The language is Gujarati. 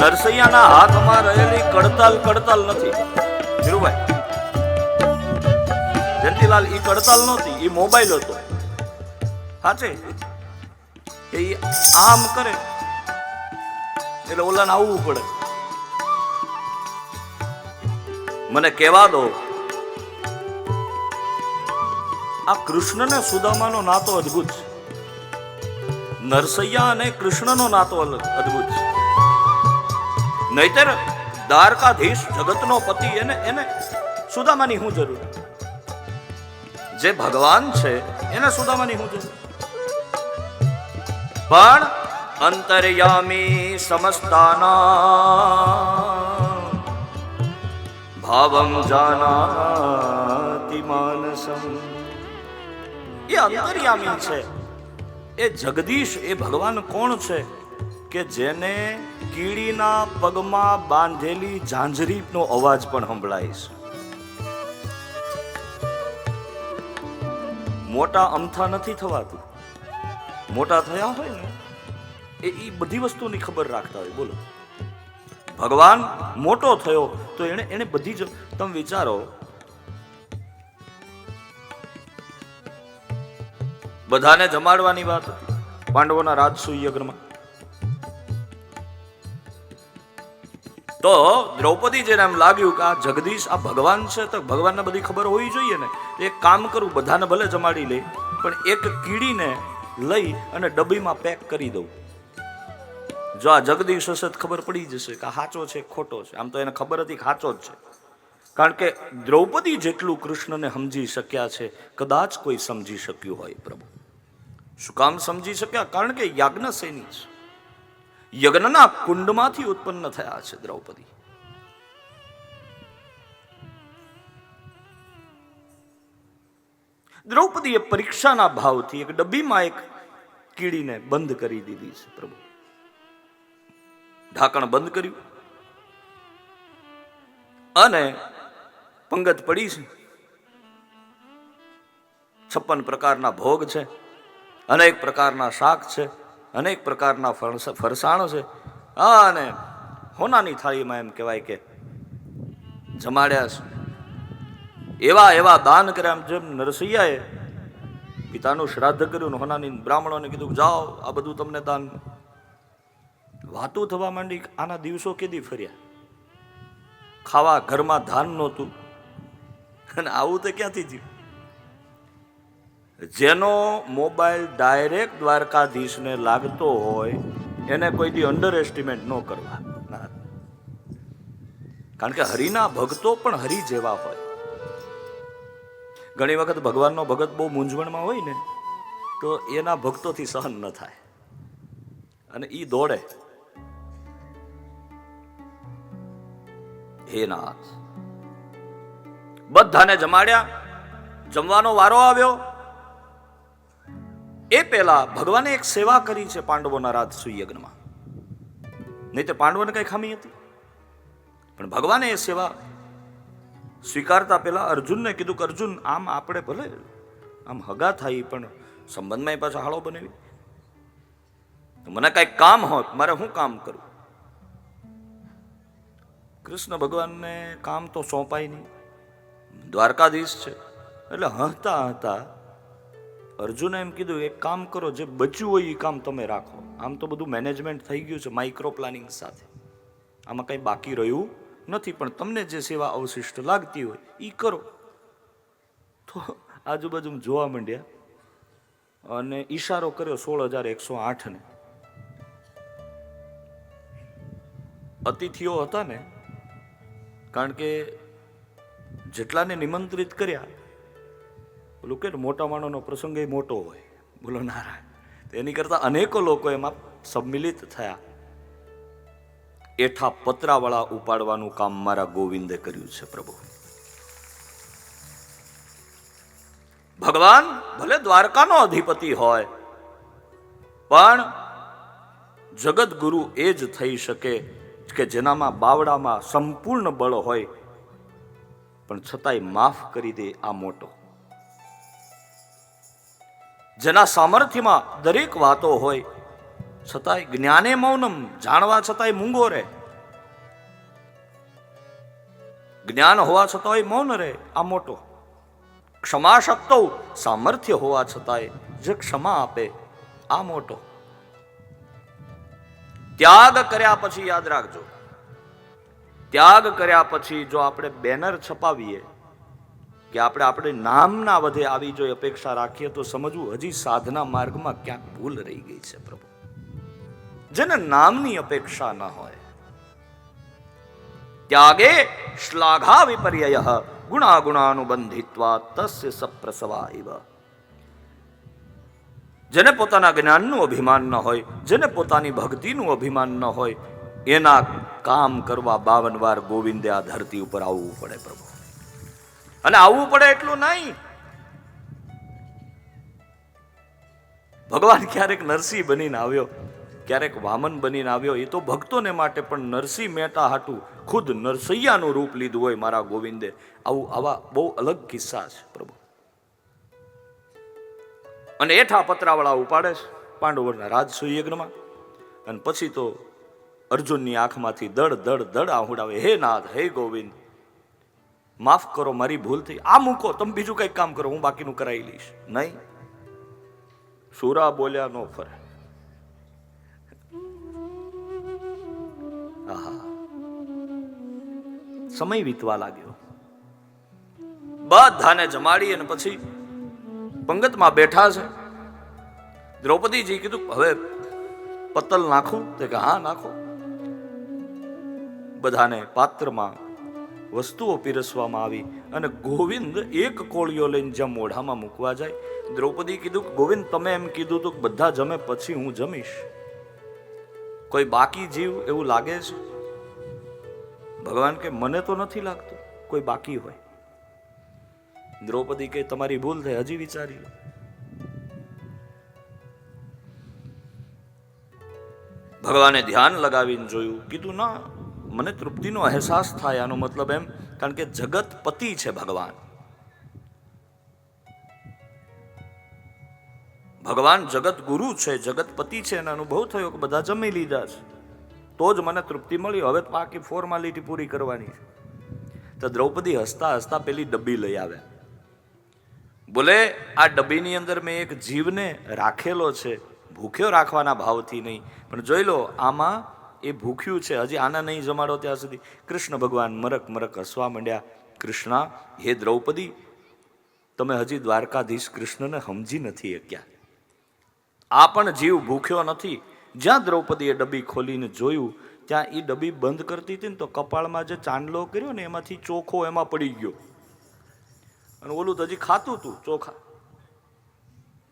નરસૈયાના હાથમાં રહેલી કડતાલ કડતાલ નથી. ધીરુભાઈ, જયંતિલાલ ઈ કડતાલ નહોતી, ઈ મોબાઈલ હતો. સાચે એ આમ કરે. એટલે ઓલાને આવવું પડે. મને કહેવા દો, આ કૃષ્ણને સુદામાનો નાતો અદ્ભુત છે. નરસૈયા અને કૃષ્ણનો નાતો અદ્ભુત છે. નહીતર દ્વારકાધીશ જગતનો પતિ એને એને સુદામાની શું જરૂર. જે ભગવાન છે, એને સુદામાની શું જરૂર. પણ અંતર્યામી સમસ્તાના ભાવમ જાનાતિ માનસમ. એ અંતર્યામી છે. એ જગદીશ, એ ભગવાન કોણ છે? કે જેને કીડીના પગમાં બાંધેલી ઝાંઝરીનો અવાજ પણ સંભળાય છે. મોટા અમથા નથી થવાતું. મોટા થયા હોય ને, એ એ બધી વસ્તુની ખબર રાખતા હોય. બોલો. ભગવાન મોટો થયો તો એને એને બધી જ, તમે વિચારો. બધાને જમાડવાની વાત પાંડવોના રાજસૂય યજ્ઞમાં. તો દ્રૌપદી જેને એમ લાગ્યું કે આ જગદીશ, આ ભગવાન છે, તો ભગવાનને બધી ખબર હોવી જોઈએ ને. એક કામ કરું, બધાને ભલે જમાડી લે, પણ એક કીડીને લઈ અને ડબ્બીમાં પેક કરી દઉં. જો આ જગદીશ હશે ખબર પડી જશે કે સાચો છે ખોટો છે. આમ તો એને ખબર હતી સાચો જ છે. કારણ કે દ્રૌપદી જેટલું કૃષ્ણને સમજી શક્યા છે, કદાચ કોઈ સમજી શક્યું હોય પ્રભુ. શું કામ સમજી શક્યા? કારણ કે યાજ્ઞસેની છે. યજ્ઞના કુંડમાંથી ઉત્પન્ન થયા છે દ્રૌપદી. દ્રૌપદીએ પરીક્ષાના ભાવથી એક ડબ્બીમાં એક કીડીને બંધ કરી દીધી છે પ્રભુ. ઢાંકણ બંધ કર્યું. અને પંગત પડી છે. છપ્પન પ્રકારના ભોગ છે. અનેક પ્રકારના શાક છે. અનેક પ્રકારના ફરસ- ફરસાણ છે. અને હોનાની થાળીમાં એમ કહેવાય કે જમાડ્યા છે. એવા એવા દાન કર્યા જેમ નરસૈયાએ પિતાનું શ્રાદ્ધ કર્યું હોનાની બ્રાહ્મણોને કીધું જાઓ, આ બધું તમને દાન. વાતું થવા માંડી આના દિવસો કેદી ફર્યા? ખાવા ઘરમાં ધાન નહોતું. અને આવું તો ક્યાંથી થયું? જેનો મોબાઈલ ડાયરેક્ટ દ્વારકાધીશને લાગતો હોય, એને કોઈ દી અંડર એસ્ટિમેટ ન. કરવા કારણ કે હરિના ભક્તો પણ હરિ જેવા હોય. ઘણી વખત ભગવાનનો ભગત બહુ મૂંઝવણમાં હોય ને, તો એના ભક્તોથી સહન ન થાય. અને એ દોડે. હે નાથ. બધાને જમાડ્યા. જમવાનો વારો આવ્યો. એ પહેલા ભગવાને એક સેવા કરી છે પાંડવોના રાજસુ યજ્ઞમાં. નહીં તો પાંડવોને કઈ ખામી હતી? પણ ભગવાને એ સેવા સ્વીકારતા પેલા અર્જુનને કીધું કે, અર્જુન, આમ આપણે ભલે આમ હગા થાય, પણ સંબંધમાં પાછા હાળો બનાવી. મને કઈ કામ હોત, મારે શું કામ કરું? કૃષ્ણ ભગવાનને કામ તો સોંપાય નહીં. દ્વારકાધીશ છે. એટલે હતા હતા અર્જુને એમ કીધું, એક કામ કરો, જે બચ્યું હોય એ કામ તમે રાખો. આમ તો બધું મેનેજમેન્ટ થઈ ગયું છે માઇક્રો પ્લાનિંગ સાથે. આમાં કંઈ બાકી રહ્યું નથી, પણ તમને જે સેવા અવશિષ્ટ લાગતી હોય એ કરો. તો આજુબાજુ જોવા માંડ્યા અને ઈશારો કર્યો સોળ હજાર એકસો આઠને. અતિથિઓ હતા ને, કારણ કે જેટલાને નિમંત્રિત કર્યા પેલું કે મોટા માણસનો પ્રસંગ એ મોટો હોય. બોલો નારાયણ. તો એની કરતા અનેકો લોકો એમાં સંમિલિત થયા. એઠા પતરાવાળા ઉપાડવાનું કામ મારા ગોવિંદે કર્યું છે પ્રભુ. ભગવાન ભલે દ્વારકાનો અધિપતિ હોય, પણ જગત ગુરુ એ જ થઈ શકે કે જેનામાં બાવડામાં સંપૂર્ણ બળ હોય, પણ છતાંય માફ કરી દે આ મોટો. જેના સામર્થ્યમાં દરેક વાતો હોય, છતાંય જ્ઞાને મૌનમ, જાણવા છતાંય મૂંગો રહે. જ્ઞાન હોવા છતાંય મૌન રહે, આ મોટો. ક્ષમા શક્તો સામર્થ્ય હોવા છતાંય જે ક્ષમા આપે, આ મોટો. ત્યાગ કર્યા પછી યાદ રાખજો. ત્યાગ કર્યા પછી જો આપણે બેનર છપાવીએ કે આપણે આપણે નામના વધે આવી જો અપેક્ષા રાખીએ તો સમજવું હજી સાધના માર્ગમાં ક્યાંક ભૂલ રહી ગઈ છે પ્રભુ. જેને નામની અપેક્ષા ન હોય. ત્યાગે શ્લાઘા વિપર્યય ગુણા ગુણાનુબંધિત્વા તસ્ય સપ્રસવા ઇવ. જેને પોતાના જ્ઞાનનું અભિમાન ન હોય, જેને પોતાની ભક્તિનું અભિમાન ન હોય, એના કામ કરવા બાવન વાર ગોવિંદે આ ધરતી ઉપર આવવું પડે પ્રભુ. અને આવવું પડે એટલું નહીં. ભગવાન ક્યારેક નરસિંહ બનીને આવ્યો, ક્યારેક વામન બનીને આવ્યો. એ તો ભક્તોને માટે પણ નરસિંહ મહેતા હાટું ખુદ નરસૈયાનું રૂપ લીધું હોય મારા ગોવિંદે. આવું, આવા બહુ અલગ કિસ્સા છે, પ્રભુ. અને એઠા પતરાવાળા ઉપાડે છે, પાંડવોના રાજસૂય યજ્ઞમાં અને પછી તો અર્જુનની આંખમાંથી દડ દડ દડ આહુડાવે. હે નાથ હે ગોવિંદ માફ કરો, મારી ભૂલ થઈ. આ મૂકો, તમે બીજું કંઈક કામ કરો, હું બાકીનું કરાવી લઈશ. નહીં. સુરા બોલ્યા નો ફરે. સમય વીતવા લાગ્યો. બધાને જમાડી અને પછી પંગતમાં બેઠા છે. દ્રૌપદીજી કીધું, હવે પતલ નાખું. તે કે, હા, નાખો. બધાને પાત્રમાં વસ્તુઓ પીરસવામાં આવી અને ગોવિંદ એક કોળીઓ લઈને જ્યાં મોઢામાં મૂકવા જાય. દ્રૌપદી કીધું ગોવિંદ, તમે એમ કીધું તો બધા જમે, પછી હું જમીશ. કોઈ બાકી જીવ એવું લાગે છે? ભગવાન કે, મને તો નથી લાગતું કોઈ બાકી હોય. દ્રૌપદી કે, તમારી ભૂલ થઈ, હજી વિચારી લો. ભગવાને ધ્યાન લગાવીને જોયું. કીધું, ના મને તૃપ્તિનો અહેસાસ થાય, આનો મતલબ એમ, કારણ કે જગત પતિ છે ભગવાન. ભગવાન જગત ગુરુ છે, જગત પતિ છે અને અનુભવ થયો કે બધા જમી લીધા છે. તો જ મને તૃપ્તિ મળી. હવે બાકી ફોર્માલિટી પૂરી કરવાની છે. તો દ્રૌપદી હસતા હસતા પેલી ડબ્બી લઈ આવે બોલે, આ ડબ્બીની અંદર મેં એક જીવને રાખેલો છે. ભૂખ્યો રાખવાના ભાવથી નહીં. પણ જોઈ લો, આમાં એ ભૂખ્યું છે, હજી આના નહીં જમાડો ત્યાં સુધી. કૃષ્ણ ભગવાન મરક મરક હસવા માંડ્યા. કૃષ્ણા, હે દ્રૌપદી, તમે હજી દ્વારકાધીશ કૃષ્ણને સમજી નથી શક્યા. આ પણ જીવ ભૂખ્યો નથી. જ્યાં દ્રૌપદીએ ડબ્બી ખોલીને જોયું, ત્યાં એ ડબ્બી બંધ કરતી હતી ને તો કપાળમાં જે ચાંદલો કર્યો ને એમાંથી ચોખો એમાં પડી ગયો. અને ઓલું તો હજી ખાતું હતું ચોખા.